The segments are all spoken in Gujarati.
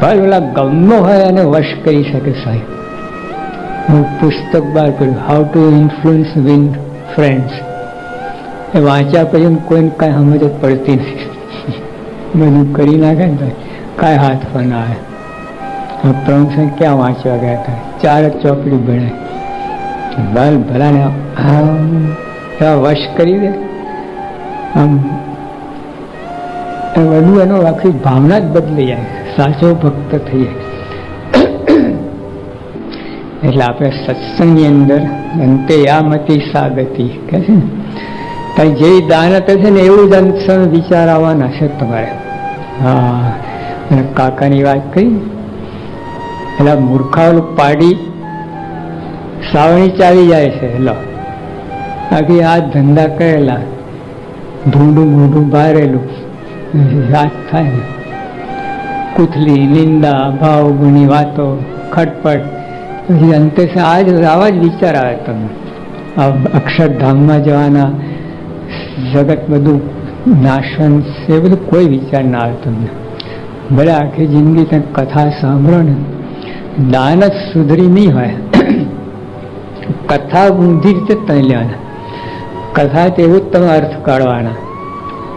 ભાઈ ઓલા ગમનો હોય અને વશ કરી શકે સાહેબ. હું પુસ્તક બહાર કર્યું how to influence win friends એ વાંચ્યા પછી કોઈને કાંઈ સમજ જ પડતી નથી. બધું કરી નાખે ને કાંઈ હાથ પણ ના આવે. પ્રમુખ ક્યાં વાંચવા ગયા હતા? ચાર જ ચોપડી ભણાય બાલ ભલાને એવા વશ કરી દે. આમ એ બધું એનો આખી ભાવના જ બદલી જાય. સાચો ભક્ત થઈ જાય એટલે આપણે સત્સંગની અંદર અંતે યામતી સાગતિ. કહે છે ને? કઈ જે દાનત છે ને એવું જ અંતસર વિચાર આવવાના છે તમારે. હા. અને કાકાની વાત કરી. એટલે મૂર્ખાઓ પાડી સાવણી ચાલી જાય છે. એટલે બાકી આ ધંધા કરેલા. ભૂંડું ભૂંડું બારેલું. રાત થાય ને. કુથલી, નિંદા ભાવગુણી વાતો, ખટપટ. પછી અંતે આ જ આવા જ વિચાર આવે તમને. આ અક્ષરધામમાં જવાના, જગત બધું નાશન એ બધું કોઈ વિચાર ના આવે તમને. ભલે આખી જિંદગી તમે કથા સાંભળો ને, દાન જ સુધરી નહીં હોય. કથા ઊંધી રીતે જ તમે લેવાના. કથા તેવું જ તમે અર્થ કાઢવાના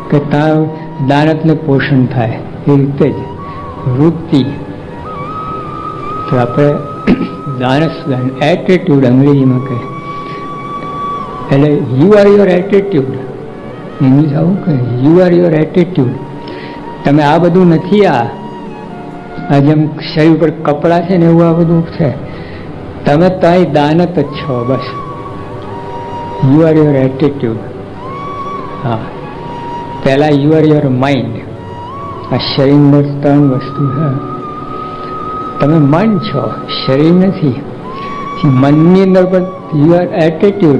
કે ત્યાં દાનતને પોષણ થાય, એ રીતે જ. વૃત્તિ. તો આપણે દાનસ એટીટ્યુડ અંગ્રેજીમાં કહે. એટલે you are your attitude English આવું કહે યુ આર યોર એટીટ્યુડ તમે આ બધું નથી આ. આ જેમ શરીર પર કપડાં છે ને એવું આ બધું છે. તમે ત્યાં દાનત જ છો, બસ. યુ આર યોર એટીટ્યુડ હા. પહેલાં યુ આર યોર માઇન્ડ આ શરીરની ત્રણ વસ્તુ છે તમે મન છો, શરીર નથી. મનની અંદર પણ યુ આર એટીટ્યુડ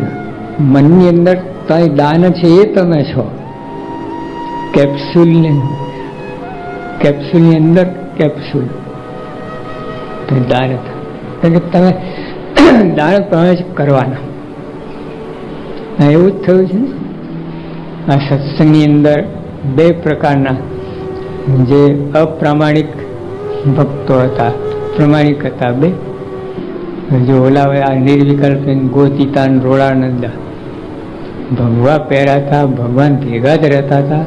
મનની અંદર ત્યાં દાન છે એ તમે છો. કેપ્સ્યુલની કેપ્સ્યુલની અંદર કેપ્સ્યુલ. તો દાન એટલે તમે દાન જ કરવાના. એવું જ થયું છે આ સત્સંગની અંદર બે પ્રકારના જે અપ્રામાણિક ભક્તો હતા, પ્રમાણિક હતા બે. જો ઓલા આ નિર્વિકલ્પ ગોતિતાન રોડાનંદા ભગવા પહેરાતા ભગવાન ભેગા જ રહેતા હતા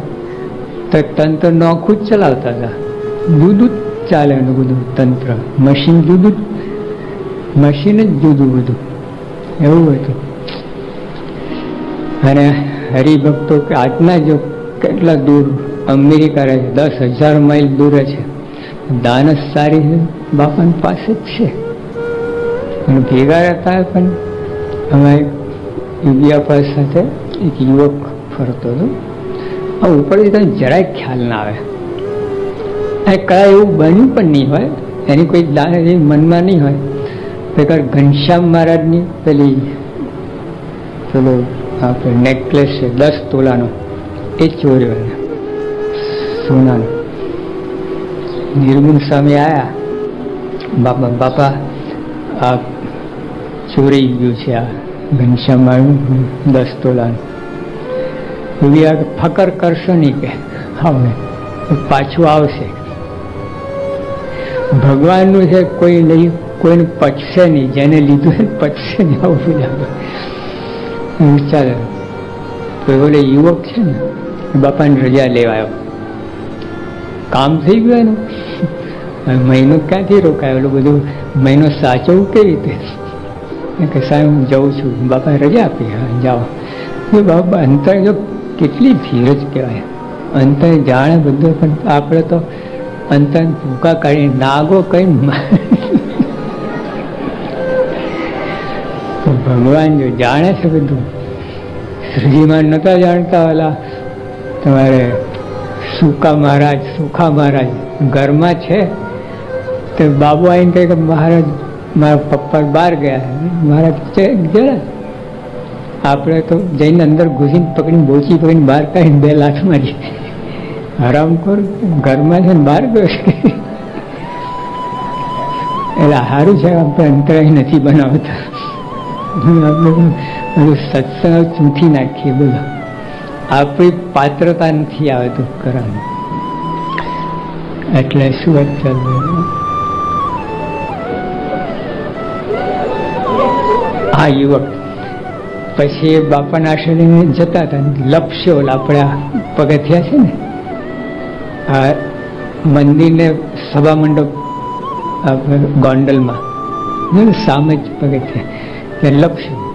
તો. તંત્ર નોખું જ ચલાવતા હતા જુદું જ ચાલે એનું બધું તંત્ર. મશીન જુદું મશીન જ જુદું બધું. એવું હતું. અને હરિભક્તો કે આજના જો કેટલા દૂર અમેરિકા રહે છે, દસ હજાર માઇલ દૂર છે. દાનસ સારી છે, બાપાની પાસે જ છે. અને ભેગા રહેતા પણ અમે યુબિયા પાસે સાથે એક યુવક ફરતો હતો. આ ઉપરથી તમને જરાય ખ્યાલ ના આવે. અને કદાચ એવું બન્યું પણ નહીં હોય. એની કોઈ દાન મનમાં નહીં હોય. બેકાર ઘનશ્યામ મહારાજની પેલી પેલો આપણે નેકલેસ છે, દસ તોલાનો. એ ચોર્યો એને. સોનાનો નિર્ગુણ સ્વામી આવ્યા બાપા બાપા આ ચોરી ગયું છે આ ઘનશ્યામ આવ્યું દસ તોલાનું ફકર કરશો નહીં કે હવે પાછું આવશે। ભગવાનનું છે કોઈ નહીં, કોઈને પચશે નહીં, જેને લીધું પચશે નહીં, આવું બધા વિચારે. ઓલે યુવક છે ને બાપાની રજા લેવાયો કામ થઈ ગયું એનું. મહિનો ક્યાંથી રોકાયેલું બધું મહિનો સાચવવું કેવી રીતે? કે સાહેબ, હું જાઉં છું. બાપાએ રજા આપી. હા, જાઓ. એ બાપા, અંતર જો કેટલી ધીરજ કહેવાય. અંતર જાણે બધું, પણ આપણે તો અંતર ભૂકા કાઢી નાગો કઈ ભગવાન જો જાણે છે બધું. શ્રીજીમાં નતા જાણતા ઓલા તમારે સુકા મહારાજ, સુખા મહારાજ, ઘરમાં છે? તો બાબુ આવીને કહે કે મહારાજ, મારા પપ્પા બહાર ગયા મહારાજ જરા આપણે તો જઈને અંદર ઘૂસીને પકડીને બોચી પકડીને બહાર કાઢીને બે લાખ મારી. આરામ કર, ઘરમાં છે ને બહાર ગયો છે. એટલે સારું છે આપણે અંતરાય નથી બનાવતા. આપણે બધું સત્સંગ ચૂંટી નાખીએ બધું આપણી પાત્રતા નથી આવતું કરવાનું. એટલે શું વાત ચાલુ? યુવક. પછી બાપાના આશ્રમે જતા હતા. લપસ્યો આપણા પગથિયા છે ને? આ મંદિરને સભા મંડપ ગોંડલમાં. સામે જ પગથિયા. લપસ્યો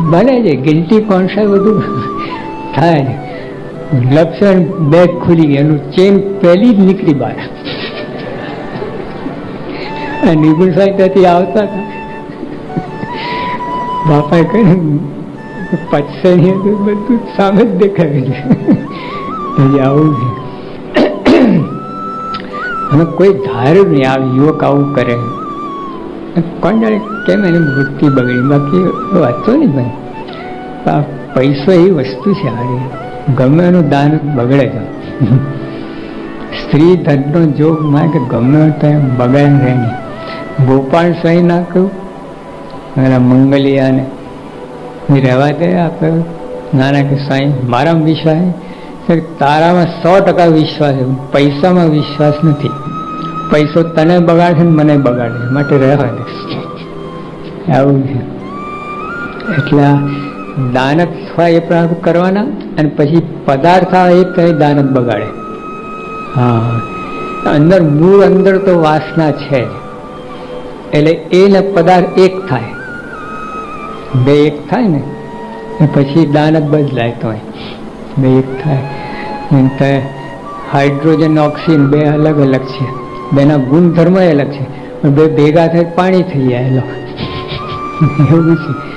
બને છે ગિલ્ટી કોન્શા બધું? થાય. લક્ષણ બેગ ખુલી ગઈ એનું ચેન પહેલી જ નીકળી બહાર. નિપુણ સાહેબ ત્યાંથી આવતા હતા. બાપાએ કહ્યું પચશે નહીં બધું સામે જ દેખાયું છે આવું છે. હવે કોઈ ધાર્યું નહીં, આ યુવક આવું કરે. કોણ જાણે, કેમ એની વૃત્તિ બગડી? બાકી વાંચો નહીં ભાઈ. પૈસો એવી વસ્તુ છે હારી. ગમે એનું દાન બગડે છે. સ્ત્રી ધનનો જોગમાં કે ગમે ત્યાં બગાડ રહે નહીં. ગોપાલ સ્વાઈ ના કહ્યું અને મંગલિયાને રહેવા દે આપણે નાના કે સાંઈ મારામાં વિશ્વાસ તારામાં સો ટકા વિશ્વાસ છે. પૈસામાં વિશ્વાસ નથી. પૈસો તને બગાડશે ને મને બગાડે માટે રહેવા દે. આવું છે. એટલે દાન હોય એ પણ કરવાના અને પછી પદાર્થ આવે એ કઈ દાન બગાડે. હા. અંદર મૂળ અંદર તો વાસના છે એટલે એ પદાર્થ એક થાય. બે એક થાય ને પછી દાન બદલાય તો બે એક થાય. હાઇડ્રોજન, ઓક્સિજન બે અલગ અલગ છે. બેના ગુણધર્મ અલગ છે. બે ભેગા થાય પાણી થઈ જાય. એવું છે.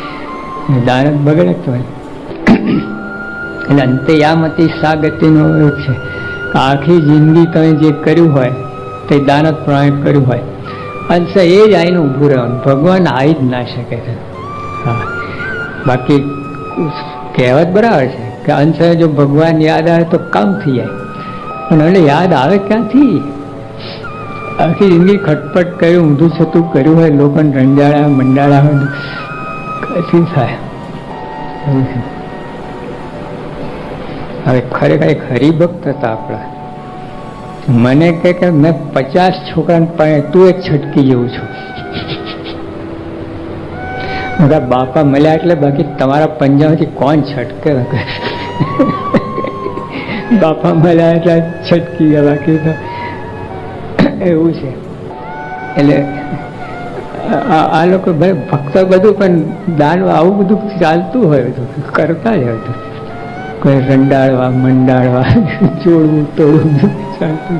દાન બગડે તો એટલે અંતે યામતી સા ગતિનો છે આખી જિંદગી તમે જે કર્યું હોય, તે દાનત પ્રમાણે કર્યું હોય. અંશ એ જ આવીને ઊભું રહેવાનું. ભગવાન આવી જ ના શકે છે. હા. બાકી કહેવત બરાબર છે કે અંશ જો ભગવાન યાદ આવે તો કામ થઈ જાય. પણ એટલે યાદ આવે ક્યાંથી? આખી જિંદગી ખટપટ કર્યું, ઊંધું છતું કર્યું હોય, લોકોને રંજાડા મંડાળા હોય થાય હવે ખરેખર એક હરિભક્ત હતા આપણા. મને કહે કે મેં પચાસ છોકરાને પાસે તું એક છટકી જેવું છું. બધા બાપા મળ્યા એટલે બાકી તમારા પંજાબથી કોણ છટકે? બાપા મળ્યા એટલે છટકી ગયા, બાકી એવું છે. એટલે આ લોકો ભાઈ ભક્ત બધું, પણ દાન આવું બધું ચાલતું હોય બધું કરતા જ હોય કોઈ રંડાળવા, મંડાળવા ચોળવું તોડવું ચાલતું